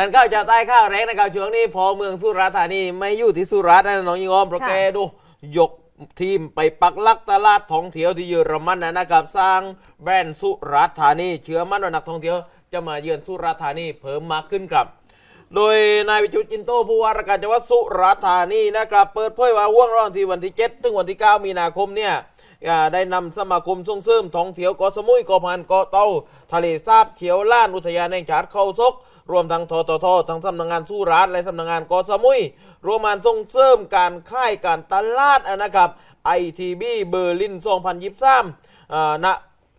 ท่านข้าจะใต้ข้าวแรงนะครับช่วงนี้ พอเมืองสุราษฎร์ธานีไม่อยู่ที่สุราษฎร์นะน้องยิงออมเพรแกดูยกทีมไปปักลักตลาดท่องเที่ยวที่เยอรมันนะนะครับ สร้างแบรนด์สุราษฎร์ธานีเชื่อมั่นว่านักท่องเที่ยวจะมาเยือนสุราษฎร์ธานีเพิ่มมากขึ้นครับโดยนายวิจุจินโตผู้ว่าราชการจังหวัดสุราษฎร์ธานีนะครับ เปิดเผยว่าว่วงรอบที่วันที่ 7 ถึงวันที่ 9 มีนาคมเนี่ย ได้นำสมาคมส่งเสริมท่องเที่ยวเกาะสมุยเกาะพันเกาะเต่าทะเลสาบเฉียวล้านอุทยานแห่งชาติเขาซกรวมทั้งททททั้งสำนักงานสุราษฎร์และสำนักงานกาะสมุย รวมมันส่งเสริมการค่ายการตลาดนะครับ ITB เบอร์ลิน 2023อ่าณ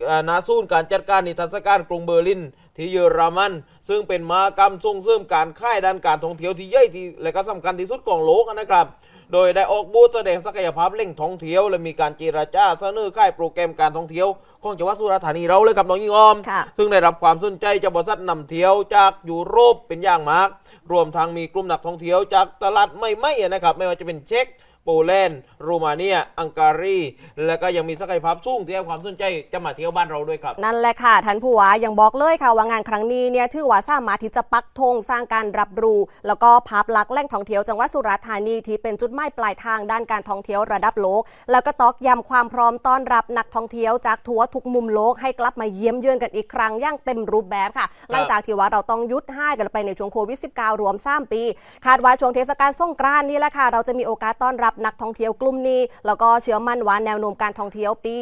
อ่าณศูนย์การจัดการนิทรรศการกรุงเบอร์ลิน ที่เยอรมัน ซึ่งเป็นมหากรรมส่งเสริมการค่ายด้านการท่องเที่ยวที่ใหญ่ที่และก็สำคัญที่สุดของโลกนะครับ โดยได้ออกบูธแสดงศักยภาพเร่งท่องเที่ยว และมีการเจราจาเสนอค่ายโปรแกรมการท่องเที่ยวของจังหวัดสุราษฎร์ธานีเราเลยครับน้องยิงออมค่ะซึ่งได้รับความสนใจจากบริษัทนำเที่ยวจากยุโรปเป็นอย่างมาก รวมทั้งมีกลุ่มนักท่องเที่ยวจากตลาดไม่ไม่ๆนะครับไม่ว่าจะเป็นเช็ก โปแลนด์โรมาเนีย อังการี และก็ยังมีศักยภาพสูงที่ให้ความสนใจจะมาเที่ยวบ้านเราด้วยครับ นั่นแหละค่ะท่านผู้ว่ายังบอกเลยค่ะว่างานครั้งนี้เนี่ยถือว่าสามารถที่จะปักธงสร้างการรับรู้ แล้วก็ภาพลักษณ์แหล่งท่องเที่ยวจังหวัดสุราษฎร์ธานีที่เป็นจุดหมายปลายทางด้านการท่องเที่ยวระดับโลก แล้วก็ตอกย้ำความพร้อมต้อนรับนักท่องเที่ยวจากทั่วทุกมุมโลกให้กลับมาเยี่ยมเยือนกันอีกครั้งอย่างเต็มรูปแบบค่ะ หลังจากที่ว่าเราต้องหยุดให้กันไปในช่วงโควิด -19 รวม3ปี คาดว่าช่วงเทศกาลสงกรานต์นี่แหละค่ะเราจะมีโอกาสต้อนรับนักท่องเที่ยวกลุ่มนี้ แล้วก็เชื่อมั่นว่าแนวโน้มการท่องเที่ยวปี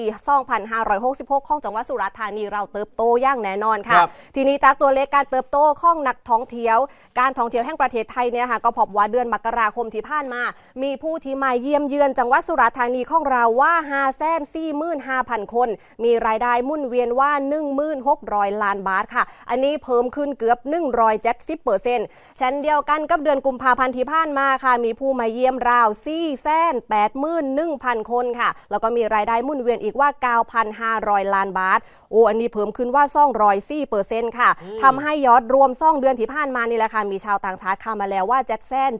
2566 ของจังหวัดสุราษฎร์ธานีเราเติบโตอย่างแน่นอนค่ะครับทีนี้จากตัวเลขการเติบโตของนักท่องเที่ยว การท่องเที่ยวแห่งประเทศไทยเนี่ยค่ะก็พบว่าเดือนมกราคมที่ผ่านมา มีผู้ที่มาเยี่ยมเยือนจังหวัดสุราษฎร์ธานีของเราว่า 545,000 คน มีรายได้หมุ่นเวียนว่า 1600 ล้านบาทค่ะ อันนี้เพิ่มขึ้นเกือบ 170เปอร์เซ็นต์เช่นเดียวกันกับเดือนกุมภาพันธ์ที่ผ่านมาค่ะ มีผู้มาเยี่ยมราว481,000คนค่ะ แล้วก็มีรายได้หมุ่นเวียนอีกว่า 9,500 ล้านบาท โอ้อันนี้เพิ่มขึ้นว่า204เปอร์เซ็นต์ค่ะทำให้ยอดรวมซ่องเดือนที่ผ่านมานี่แหละค่ะ มีชาวต่างชาติเข้ามาแล้วว่า7แสน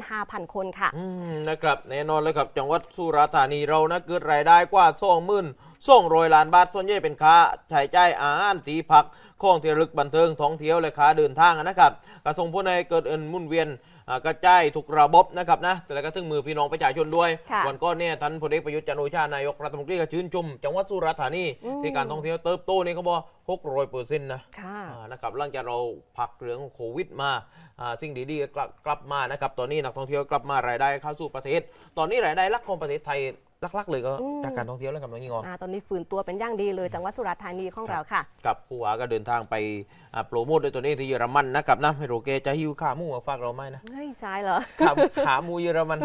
75,000คนค่ะอืมนะครับแน่นอนเลยครับจังหวัดสุราษฎร์ธานีเรานะเกิดรายได้กว่าสองหมื่นสองร้อยล้านบาทส่วนใหญ่เป็นค่าใช้จ่ายอาหารที่พัก ของที่ระลึกบันเทิงท่องเที่ยวและค่าเดินทางนะครับกระส่งผลให้เกิดเอินหมุ่นเวียนอ่ากระจายทุกระบบนะครับนะแต่ก็ถึงมือพี่น้องประชาชนด้วยค่ะวันก่อนเนี่ยท่านพลเอกประยุทธ์จันทร์โอชานายกรัฐมนตรีก็ชื่นชมจังหวัดสุราษฎร์ธานีที่การท่องเที่ยวเติบโตนี่เขาบอกหกร้อยเปอร์เซ็นต์นะค่ะอ่านะครับหลังจากเราพักเรื่องโควิดมาอ่าสิ่งดีๆก็กลับกลับมานะครับตอนนี้นักท่องเที่ยวกลับมารายได้เข้าสู่ประเทศ ตอนนี้รายได้หลักของประเทศไทย หลักๆ เลยก็อืมจากการท่องเที่ยวแล้วกับน้องยิงออมอ่าตอนนี้ฟื้นตัวเป็นอย่างดีเลยจังหวัดสุราษฎร์ธานีของเราค่ะ กับผู้ว่าก็เดินทางไปอ่าโปรโมทด้วยตัวนี้ที่เยอรมันนะครับนะไม่รู้แกจะหิวขาหมูมาฝากเราไหมนะไม่ใช่เหรอขาขาหมูเยอรมัน